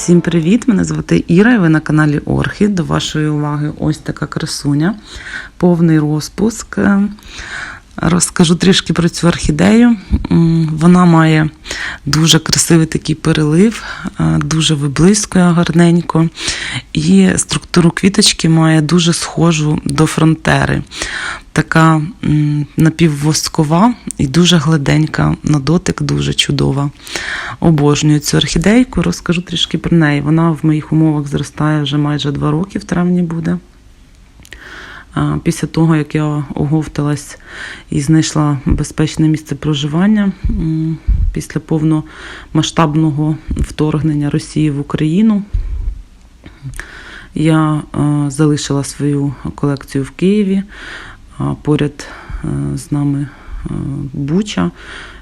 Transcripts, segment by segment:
Всім привіт! Мене звати Іра, і ви на каналі Орхід. До вашої уваги ось така красуня, повний розпуск. Е, Розкажу трішки про цю орхідею. Вона має дуже красивий такий перелив, е, дуже виблискує гарненько. І структуру квіточки має дуже схожу до фронтери. Така напіввоскова і дуже гладенька на дотик, дуже чудова. Обожнюю цю орхідейку, розкажу трішки про неї. Вона в моїх умовах зростає вже майже два роки в травні буде. Після того, як я оговталась і знайшла безпечне місце проживання після повномасштабного вторгнення Росії в Україну, я е, залишила свою колекцію в Києві. А Поряд е, з нами е, Буча,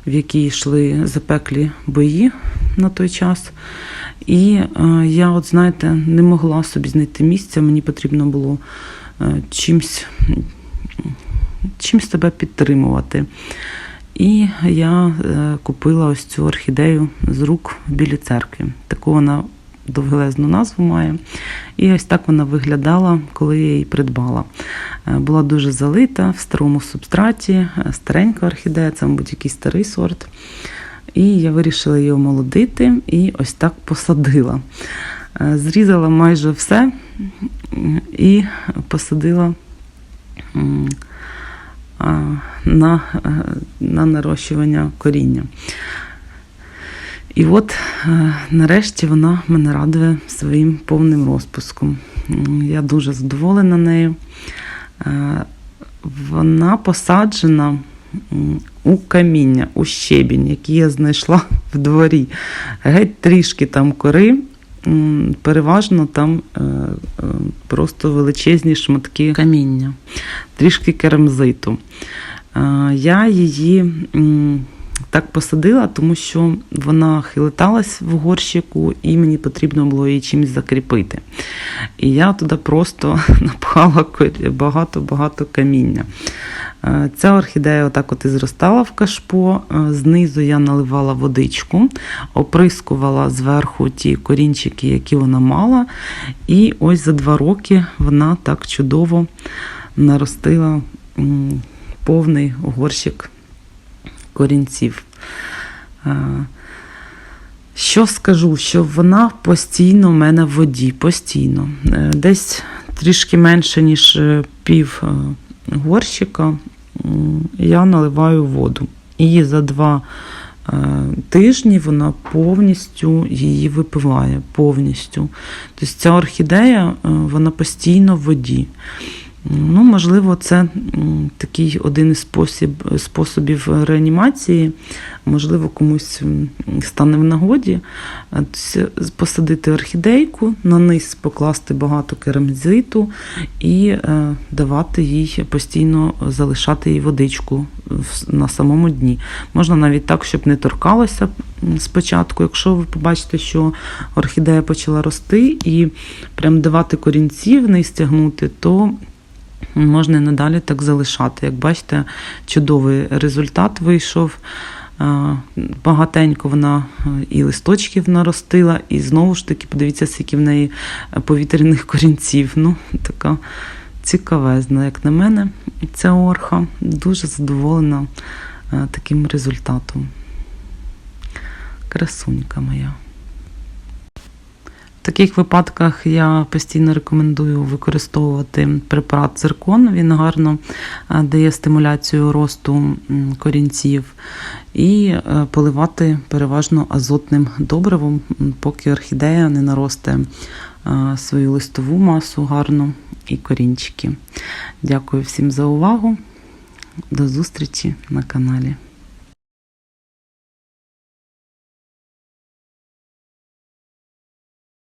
в якій йшли запеклі бої на той час. І е, я, от знаєте, не могла собі знайти місця. Мені потрібно було е, чимсь, чимсь себе підтримувати. І я е, купила ось цю орхідею з рук в білій церкві. Таку вона довгелезну назву має. І ось так вона виглядала, коли я її придбала. Е, Була дуже залита в старому субстраті, е, старенька орхідея, це, мабуть, якийсь старий сорт. І я вирішила її омолодити і ось так посадила. Е, Зрізала майже все і посадила на, на нарощування коріння. І от е, нарешті вона мене радує своїм повним розпуском. Я дуже задоволена нею. Е, Вона посаджена у каміння, у щебінь, який я знайшла в дворі. Геть трішки там кори, переважно там е, просто величезні шматки каміння, трішки керамзиту. Я її так посадила, тому що вона хилиталась в горщику, і мені потрібно було її чимось закріпити. І я туди просто напхала багато-багато каміння. Е, Ця орхідея отак от і зростала в кашпо. Е, Знизу я наливала водичку, оприскувала зверху ті корінчики, які вона мала. І ось за два роки вона так чудово наростила повний горщик корінців. Е, Що скажу, що вона постійно в мене в воді, постійно. Е, Десь трішки менше, ніж е, пів горщика я наливаю воду. І за два тижні вона повністю її випиває. Повністю. Тобто ця орхідея вона постійно в воді. Можливо, це такий один із спосіб, способів реанімації. Можливо, комусь стане в нагоді посадити орхідейку, на низ покласти багато керамзиту і е, давати їй постійно залишати їй водичку на самому дні. Можна навіть так, щоб не торкалося спочатку. Якщо ви побачите, що орхідея почала рости і прям давати корінці в неї стягнути, то можна і надалі так залишати. Як бачите, чудовий результат вийшов. Багатенько вона е, і листочків наростила, і знову ж таки, подивіться, скільки в неї е, повітряних корінців. Ну, така цікавезна, як на мене, ця орха. Дуже задоволена е, таким результатом. Красунька моя. Таких випадках я постійно рекомендую використовувати препарат циркон. Він гарно е, дає стимуляцію росту корінців і е, поливати переважно азотним добривом, поки орхідея не наросте е, свою листову масу гарно і корінчики. Дякую всім за увагу. До зустрічі на каналі.